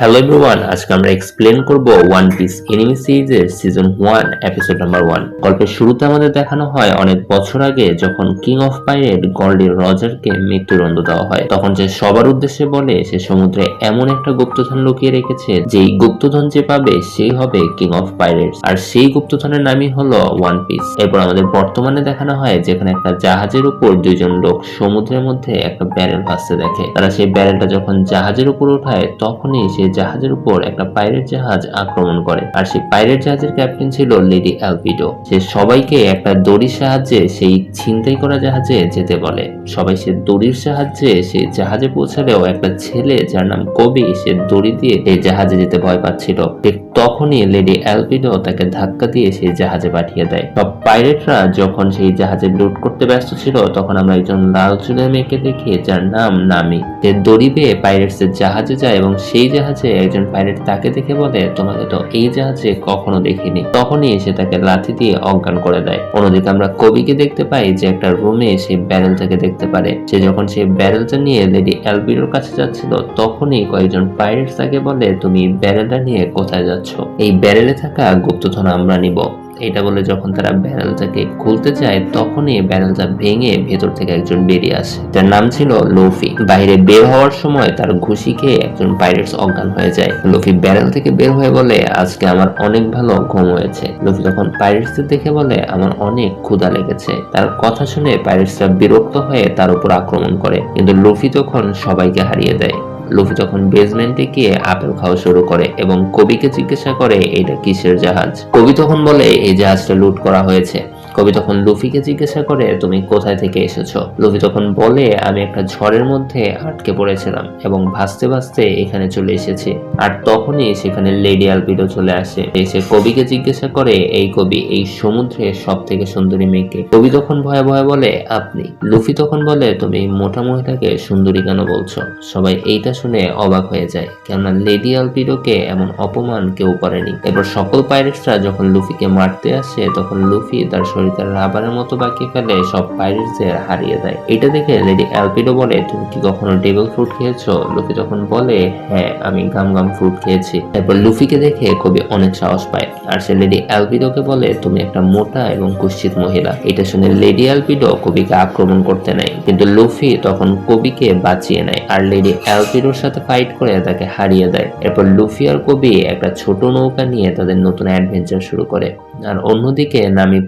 Hello everyone আজকে আমরা explain করব ওয়ান পিস এনিমি সিরিজের season one episode number one গল্পের শুরুতে আমাদের দেখানো হয়, অনেক বছর আগে যখন king of pirate Gol D রজারকে মৃত্যুদণ্ড দেওয়া হয়, তখন সে সবার উদ্দেশ্যে বলে, সে সমুদ্রে এমন একটা গুপ্তধন লুকিয়ে রেখেছে, যেই গুপ্তধন যে পাবে, সেই হবে কিং অফ পাইরেট আর সেই গুপ্তধনের নামই হলো ওয়ান পিস এরপর আমাদের বর্তমানে দেখানো হয়, যেখানে একটা জাহাজের উপর দুইজন লোক সমুদ্রের মধ্যে একটা ব্যারেল ভাসতে দেখে। তারা সেই ব্যারেলটা যখন জাহাজের উপর উঠায় তখনই সেই জাহাজের উপর একটা পাইরেট জাহাজ আক্রমণ করে। আর সেই পাইরেট জাহাজের ক্যাপ্টেন ছিল লেডি অ্যালভিডো। সে সবাইকে একটা দড়ির সাহায্যে সেই ছিনতাই করা জাহাজে যেতে বলে। সবাই সে দড়ির সাহায্যে সেই জাহাজে পৌঁছালেও একটা ছেলে যার নাম কবি, সে দড়ি দিয়ে এই জাহাজে যেতে ভয় পাচ্ছিল। ঠিক তখনই লেডি অ্যালভিডো তাকে ধাক্কা দিয়ে সেই জাহাজে পাঠিয়ে দেয়। সব পাইরেটরা যখন সেই জাহাজে লুট করতে ব্যস্ত ছিল, তখন আমরা একজন লাল চুলের মেয়েকে দেখি যার নাম নামি। সে দড়ি বেয়ে পাইরেটস এর জাহাজে যায় এবং সেই জাহাজে একজন পাইরেট তাকে দেখে বলে, তোমাকে তো এই জাহাজে কখনো দেখিনি। তখনই এসে তাকে লাথি দিয়ে অজ্ঞান করে দেয়। অন্যদিকে আমরা কবিকে দেখতে পাই যে একটা রুমে সে ব্যারেলটাকে দেখতে পারে। সে যখন সে ব্যারেলটা নিয়ে লেডি অ্যালবিরোর কাছে যাচ্ছিল, তখনই কয়েকজন পাইলট তাকে বলে, তুমি ব্যারেলটা নিয়ে কোথায় যাচ্ছ? এই ব্যারেলে থাকা গুপ্তধন আমরা নিব। এটা বলে যখন তারা ব্যারেলটাকে খুলতে যায় তখনই ব্যারেলটা ভেঙে ভেতর থেকে একজন বেরিয়ে আসে। তার নাম ছিল লোফি। বাইরে বের হওয়ার সময় তার ঘুষি খেয়ে একজন পাইরেটস অজ্ঞান হয়ে যায়। লোফি ব্যারেল থেকে বের হয়ে বলে, আজকে আমার অনেক ভালো ঘুম হয়েছে। লোফি তখন পাইরেটসদের দেখে বলে, আমার অনেক ক্ষুধা লেগেছে। তার কথা শুনে পাইরেটসরা বিরক্ত হয়ে তার উপর আক্রমণ করে। কিন্তু লোফি তখন সবাইকে হারিয়ে দেয়। লুফি তখন বেসমেন্টে গিয়ে আপেল খাওয়া শুরু করে এবং কবিকে জিজ্ঞাসা করে, এটা কিসের জাহাজ? কবি তখন বলে, এই জাহাজটা লুট করা হয়েছে। কবি তখন লুফিকে জিজ্ঞাসা করে, তুমি কোথায় থেকে এসেছ? লুফি তখন বলে, আমি একটা ঝড়ের মধ্যে আটকে পড়েছিলাম এবং ভাসতে ভাসতে এখানে চলে এসেছি। আর তখনই সেখানে লেডি আলপিডো চলে আসে। এসে কবিকে জিজ্ঞাসা করে, এই কবি এই সমুদ্রের সব থেকে সুন্দরী মেয়েকে? কবি তখন ভয়ে ভয়ে বলে, আপনি। লুফি তখন বলে, তুমি মোটা মহিলাকে সুন্দরী কেন বলছো? সবাই এইটা শুনে অবাক হয়ে যায়, কেননা লেডি আলপিডোকে এমন অপমান কেউ করেনি। এরপর সকল পাইরেটসরা যখন লুফিকে মারতে আসে, তখন লুফি তার শরীরকে রাবারের মতো বাকিয়ে ফেলে সব পাইরেটসদের হারিয়ে দেয়। এটা দেখে লেডি অ্যালপিডো বলে, তুমি কি কখনো টেবিল ফ্রুট খেয়েছো? লুফি তখন বলে হ্যাঁ আমি গাম গাম ফ্রুট খেয়েছি। এরপর লুফিকে দেখে কবি অনেক সাহস পায়। আর সে লেডি অ্যালপিডোকে বলে, তুমি একটা মোটা এবং কুৎসিত মহিলা। এটা শুনে লেডি অ্যালপিডো কবিকে আক্রমণ করতে নেয়। কিন্তু লুফি তখন কবিকে বাঁচিয়ে নেয় আর লেডি অ্যালপিডোর সাথে ফাইট করে তাকে হারিয়ে দেয়। এরপর লুফি আর কবি একটা ছোট নৌকা নিয়ে তাদের নতুন অ্যাডভেঞ্চার শুরু করে। আর অন্যদিকে নামি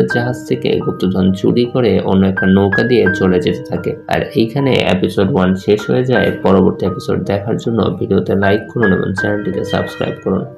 পাইরেটসের জাহাজ থেকে গুপ্তধন চুরি করে অন্য একটা নৌকা দিয়ে চলে যেতে থাকে। আর এইখানে এপিসোড ওয়ান শেষ হয়ে যায়। পরবর্তী এপিসোড দেখার জন্য ভিডিওতে লাইক করুন এবং চ্যানেলটিকে সাবস্ক্রাইব করুন।